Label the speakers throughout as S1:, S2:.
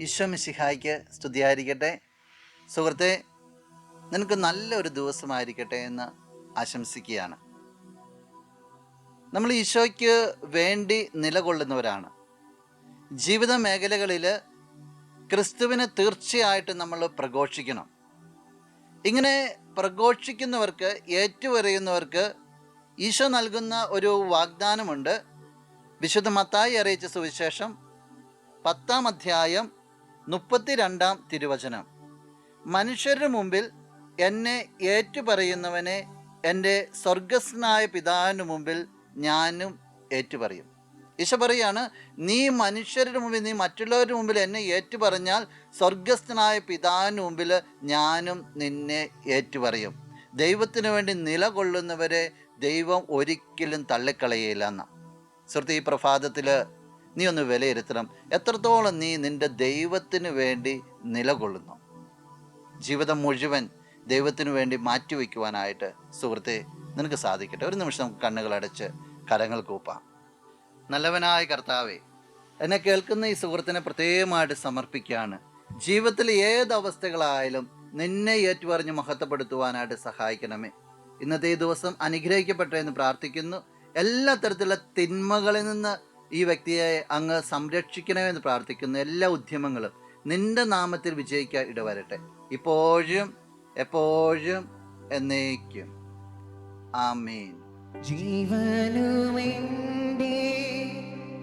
S1: ഈശോ മിശിഹായ്ക്ക് സ്തുതിയായിരിക്കട്ടെ. സുഹൃത്തെ നിനക്ക് നല്ലൊരു ദിവസമായിരിക്കട്ടെ എന്ന് ആശംസിക്കുകയാണ്. നമ്മൾ ഈശോയ്ക്ക് വേണ്ടി നിലകൊള്ളുന്നവരാണ്. ജീവിത മേഖലകളിൽ ക്രിസ്തുവിനെ തീർച്ചയായിട്ടും നമ്മൾ പ്രഘോഷിക്കണം. ഇങ്ങനെ പ്രഘോഷിക്കുന്നവർക്ക് ഏറ്റുപറയുന്നവർക്ക് ഈശോ നൽകുന്ന ഒരു വാഗ്ദാനമുണ്ട്. വിശുദ്ധ മത്തായി അറിയിച്ച സുവിശേഷം പത്താം അധ്യായം മുപ്പത്തിരണ്ടാം തിരുവചനം. മനുഷ്യരുടെ മുമ്പിൽ എന്നെ ഏറ്റുപറയുന്നവനെ എന്റെ സ്വർഗസ്നായ പിതാവിന് മുമ്പിൽ ഞാനും ഏറ്റുപറയും. ഈശോ പറയാണ് നീ മനുഷ്യരുടെ മുമ്പിൽ നീ മറ്റുള്ളവരുടെ മുമ്പിൽ എന്നെ ഏറ്റുപറഞ്ഞാൽ സ്വർഗസ്ഥനായ പിതാവിന് മുമ്പിൽ ഞാനും നിന്നെ ഏറ്റുപറയും. ദൈവത്തിന് വേണ്ടി നിലകൊള്ളുന്നവരെ ദൈവം ഒരിക്കലും തള്ളിക്കളയില്ല എന്ന. സുഹൃത്ത് ഈ പ്രഭാതത്തിൽ നീ ഒന്ന് വിലയിരുത്തണം. എത്രത്തോളം നീ നിന്റെ ദൈവത്തിന് വേണ്ടി നിലകൊള്ളുന്നു? ജീവിതം മുഴുവൻ ദൈവത്തിന് വേണ്ടി മാറ്റിവെക്കുവാനായിട്ട് സുഹൃത്തെ നിനക്ക് സാധിക്കട്ടെ. ഒരു നിമിഷം കണ്ണുകളടച്ച് കരങ്ങൾ കൂപ്പാം. നല്ലവനായ കർത്താവേ എന്നെ കേൾക്കുന്ന ഈ സുഹൃത്തിനെ പ്രത്യേകമായിട്ട് സമർപ്പിക്കുകയാണ്. ജീവിതത്തിൽ ഏത് അവസ്ഥകളായാലും നിന്നെ ഏറ്റുപറഞ്ഞ് മഹത്വപ്പെടുത്തുവാനായിട്ട് സഹായിക്കണമേ. ഇന്നത്തെ ഈ ദിവസം അനുഗ്രഹിക്കപ്പെട്ടെ എന്ന് പ്രാർത്ഥിക്കുന്നു. എല്ലാ തരത്തിലുള്ള തിന്മകളിൽ നിന്ന് ഈ വ്യക്തിയെ അങ്ങ് സംരക്ഷിക്കണമെന്ന് പ്രാർത്ഥിക്കുന്ന എല്ലാ ഉദ്യമങ്ങളും നിന്റെ നാമത്തിൽ വിജയിക്കാൻ ഇടവരട്ടെ. ഇപ്പോഴും എപ്പോഴും എന്നേക്കും. ആമീൻ.
S2: ജീവനുമെന്റെ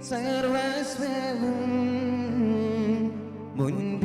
S2: സർവസ്വവും മുൻപിലണച്ച്